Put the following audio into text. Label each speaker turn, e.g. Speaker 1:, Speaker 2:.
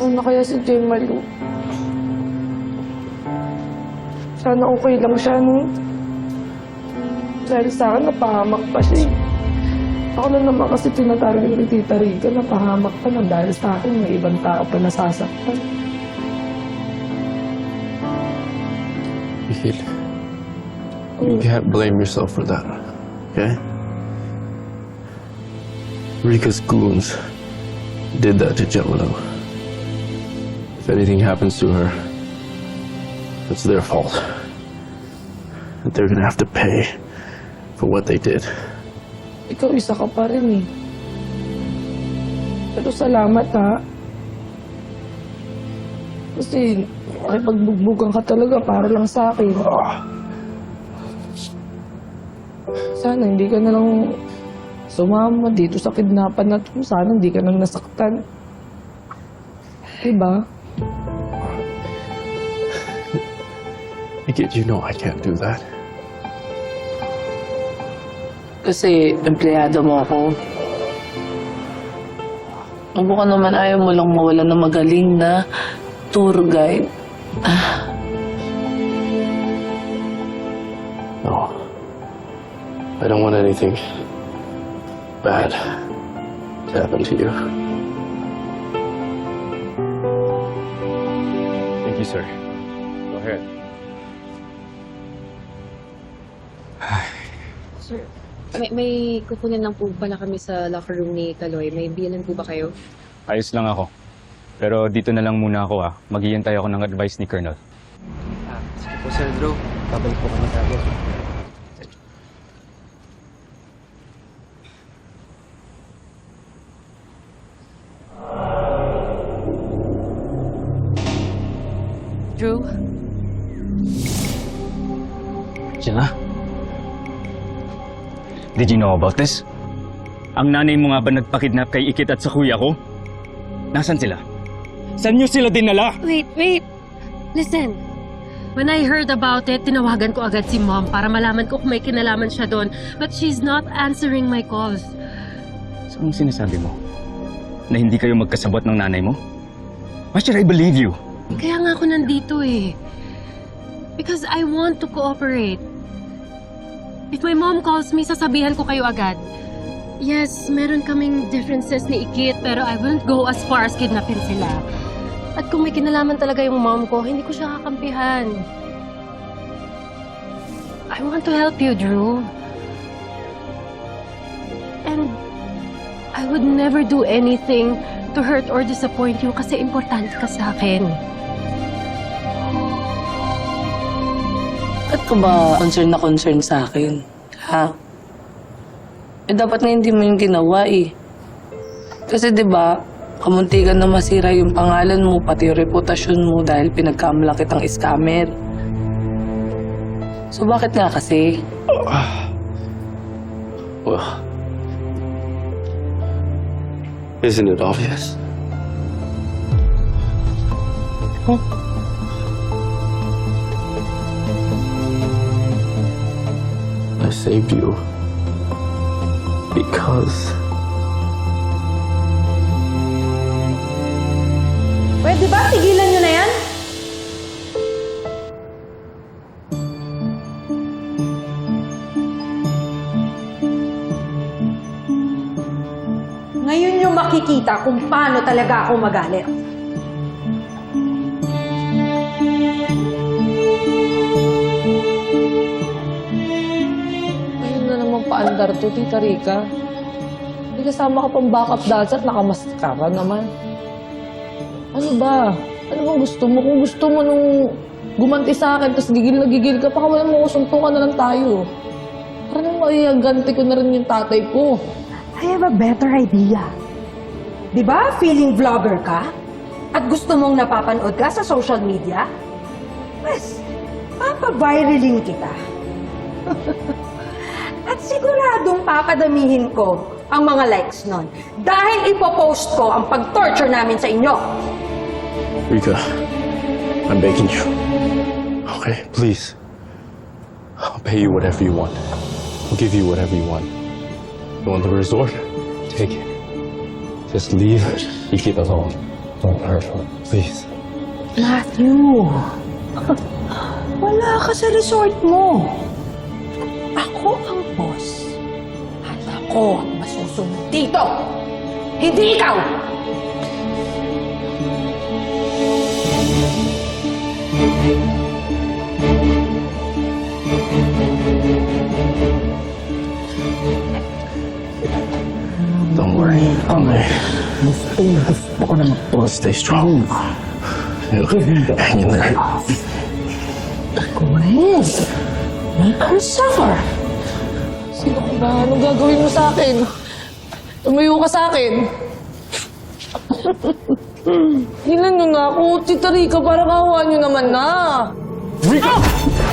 Speaker 1: Ano na kaya si Jemalu? Sana okay lang siya, no? Dahil sa akin, napahamak pa siya. eh. Ako lang naman kasi tinatarget ni Tita Rica, napahamak pa na dahil sa akin, may ibang tao pa nasasaktan.
Speaker 2: Michelle, you can't blame yourself for that, okay? Rika's goons did that to Gemino. If anything happens to her, it's their fault. And they're gonna have to pay for what they did.
Speaker 1: Ikaw isa ka pa rin eh. Pero salamat ha. Kasi pagbugbugan ka talaga para lang sa akin. Sana hindi ka na lang sumama dito sa kidnapan na to. Sana hindi ka nang nasaktan. Diba?
Speaker 2: Nikki, you know I can't do that.
Speaker 3: Kasi empleyado mo ako. Ang ka naman ayaw mo lang mawala ng magaling na tour guide.
Speaker 2: No. I don't want anything bad to happen to you.
Speaker 4: You, sir. Go ahead.
Speaker 5: Sir, may, may kukunin lang po pala kami sa locker room ni Kaloy. May biyanan po ba kayo?
Speaker 4: Ayos lang ako. Pero dito na lang muna ako ah. Maghihintay ako ng advice ni Colonel.
Speaker 6: Ah, sige po, Sir Drew. Babalik po kami.
Speaker 3: Drew?
Speaker 4: Siya Did you know about this? Ang nanay mo nga ba nagpakidnap kay Ikit at sa kuya ko? Nasaan sila? Saan niyo sila dinala?
Speaker 7: Wait, wait. Listen. When I heard about it, tinawagan ko agad si mom para malaman ko kung may kinalaman siya doon. But she's not answering my calls.
Speaker 4: So anong sinasabi mo? Na hindi kayo magkasabot ng nanay mo? Why should I believe you?
Speaker 7: Kaya nga ako nandito eh. Because I want to cooperate. If my mom calls me, sasabihan ko kayo agad. Yes, meron kaming differences ni Ikit, pero I won't go as far as kidnapin sila. At kung may kinalaman talaga yung mom ko, hindi ko siya kakampihan. I want to help you, Drew. And I would never do anything to hurt or disappoint you kasi importante ka sa akin.
Speaker 3: Ba't ka ba concern na concern sa akin? Ha? Eh, dapat nga hindi mo yung ginawa eh. Kasi 'di ba kamuntikan na masira yung pangalan mo, pati yung reputasyon mo dahil pinagkamalaki kitang scammer. So bakit nga kasi?
Speaker 2: Well, isn't it obvious? I saved you because
Speaker 8: Pwede ba? Tigilan nyo na yan? Ngayon nyo makikita kung paano talaga ako magalit.
Speaker 1: Paandar to, Tita Rica. Hindi kasama ka pang backup dancer at nakamaskara naman. Ano ba? Ano bang gusto mo? Kung gusto mo nung gumanti sa akin, tapos gigil na gigil ka, baka wala mo suntukan na lang tayo. Para nang maiaganti ko na rin yung tatay ko.
Speaker 8: I have a better idea. Di ba, feeling vlogger ka? At gusto mong napapanood ka sa social media? Pues, papaviraling kita. Siguradong papadamihin ko ang mga likes nun. Dahil ipopost ko ang pag-torture namin sa inyo.
Speaker 2: Rika, I'm begging you. Okay, please. I'll pay you whatever you want. I'll give you whatever you want. You want the resort? Take it. Just leave Ikit alone.
Speaker 6: Don't hurt her, please.
Speaker 8: Matthew, wala ka sa resort mo. Ako ang ako ang masusunod dito. Hindi ikaw!
Speaker 2: Don't worry. Okay. Stay strong. Hang in there.
Speaker 8: Gwen, make her suffer.
Speaker 1: Ba? Anong gagawin mo sa akin? Tumayo ka sa akin. Hilan nyo na ako. Tita Rika, parang kawa nyo naman na.
Speaker 2: Rika!
Speaker 1: Ah!